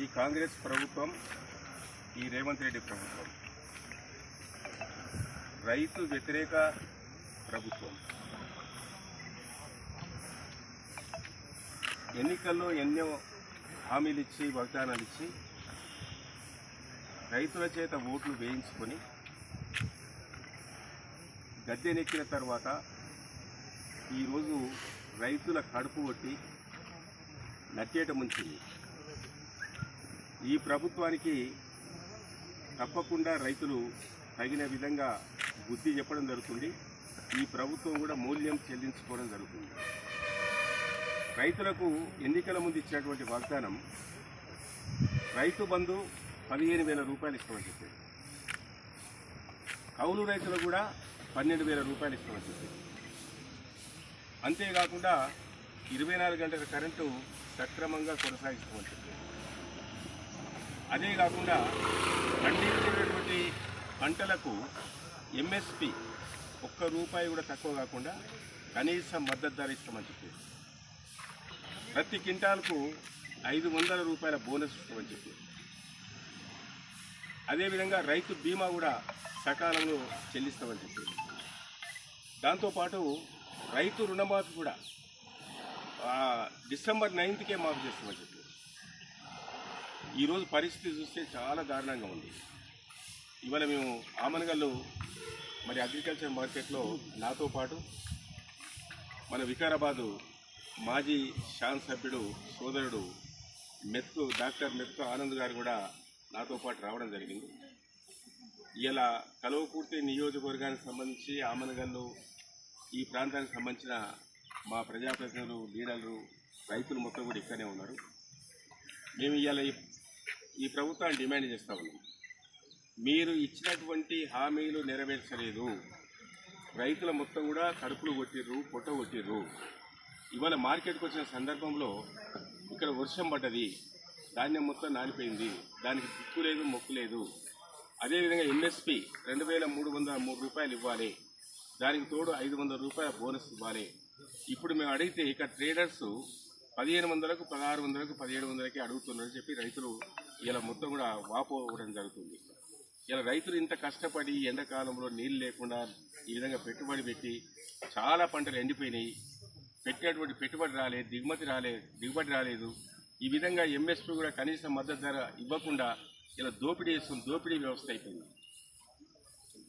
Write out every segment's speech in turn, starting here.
ఈ కాంగ్రెస్ ప్రభుత్వం ఈ రేవంత్ రెడ్డి ప్రభుత్వం. రైతు వ్యతిరేక ప్రభుత్వం. ఎన్నికల్లో ఎన్నో హామీలు ఇచ్చి వాగ్దానాలు ఇచ్చి రైతుల చేత ఓట్లు వేయించుకొని గద్దెనెక్కిన తర్వాత ఈరోజు రైతుల కడుపు కొట్టి నట్టేట ముంచింది. ఈ ప్రభుత్వానికి తప్పకుండా రైతులు తగిన విధంగా బుద్ధి చెప్పడం జరుగుతుంది. ఈ ప్రభుత్వం కూడా మూల్యం చెల్లించుకోవడం జరుగుతుంది. రైతులకు ఎన్నికల ముందు ఇచ్చినటువంటి వాగ్దానం రైతు బంధు పదిహేను వేల రూపాయలు ఇస్తామని చెప్పారు కౌలు రైతులు కూడా పన్నెండు వేల రూపాయలు ఇస్తామని చెప్పారు అంతేకాకుండా ఇరవై నాలుగు గంటల కరెంటు సక్రమంగా కొనసాగిస్తామని చెప్పారు అదే కాకుండా పండించినటువంటి పంటలకు ఎంఎస్పి ఒక్క రూపాయి కూడా తక్కువ కాకుండా కనీస మద్దతు ధర ఇస్తామని చెప్పారు ప్రతి క్వింటాల్కు ఐదు వందల రూపాయల బోనస్ ఇస్తామని చెప్పారు అదేవిధంగా రైతు బీమా కూడా సకాలంలో చెల్లిస్తామని చెప్పారు దాంతోపాటు రైతు రుణమాఫీ కూడా డిసెంబర్ నైన్త్కే మాఫీ చేస్తామని చెప్పారు ఈరోజు పరిస్థితి చూస్తే చాలా దారుణంగా ఉంది. ఇవాళ మేము ఆమనగల్లు మరి అగ్రికల్చర్ మార్కెట్లో నాతో పాటు మన వికారాబాదు మాజీ శాన్ సభ్యుడు సోదరుడు మెత్కు డాక్టర్ మెత్కు ఆనంద్ గారు కూడా నాతో పాటు రావడం జరిగింది. ఇలా కలవకుర్తి నియోజకవర్గానికి సంబంధించి ఆమనగల్లు ఈ ప్రాంతానికి సంబంధించిన మా ప్రజాప్రతినిధులు లీడర్లు రైతులు మొత్తం కూడా ఇక్కడనే ఉన్నారు. మేము ఇవాళ ఈ- ప్రభుత్వాన్ని డిమాండ్ చేస్తా ఉన్నాం. మీరు ఇచ్చినటువంటి హామీలు నెరవేర్చలేదు. రైతుల మొత్తం కూడా కడుపులు కొట్టిర్రు పొట్ట కొట్టిర్రు. ఇవాళ మార్కెట్కి వచ్చిన సందర్భంలో ఇక్కడ వర్షం పడ్డది. ధాన్యం మొత్తం నానిపోయింది. దానికి దిక్కు లేదు మొక్కు లేదు. అదేవిధంగా ఎంఎస్పి రెండు వేల మూడు వందల మూడు రూపాయలు ఇవ్వాలి. దానికి తోడు ఐదు వందల రూపాయల బోనస్ ఇవ్వాలి. ఇప్పుడు మేము అడిగితే ఇక్కడ ట్రేడర్స్ పదిహేను వందలకు పదహారు వందలకు పదిహేడు వందలకి అడుగుతున్నారని చెప్పి రైతులు ఇలా మొత్తం కూడా వాపోవడం జరుగుతుంది. ఇలా రైతులు ఇంత కష్టపడి ఎండాకాలంలో నీళ్ళు లేకుండా ఈ విధంగా పెట్టుబడి పెట్టి చాలా పంటలు ఎండిపోయినాయి. పెట్టినటువంటి పెట్టుబడి రాలేదు దిగుమతి రాలేదు దిగుబడి రాలేదు. ఈ విధంగా ఎంఎస్పీ కూడా కనీస మద్దతు ధర ఇవ్వకుండా ఇలా దోపిడీ చేస్తుంది దోపిడీ వ్యవస్థ అయిపోయింది.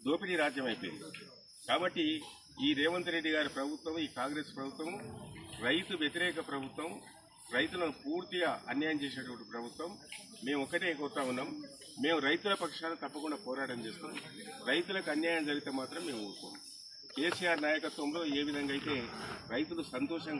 దోపిడీ రాజ్యం అయిపోయింది. కాబట్టి ఈ రేవంత్ రెడ్డి గారి ప్రభుత్వం ఈ కాంగ్రెస్ ప్రభుత్వం రైతు వ్యతిరేక ప్రభుత్వం రైతులను పూర్తిగా అన్యాయం చేసేటువంటి ప్రభుత్వం మేము ఒకటే కోరుతా ఉన్నాం. మేము రైతుల పక్షాన తప్పకుండా పోరాటం చేస్తాం. రైతులకు అన్యాయం జరిగితే మాత్రం మేము ఊరుకోం. కేసీఆర్ నాయకత్వంలో ఏ విధంగా అయితే రైతులు సంతోషంగా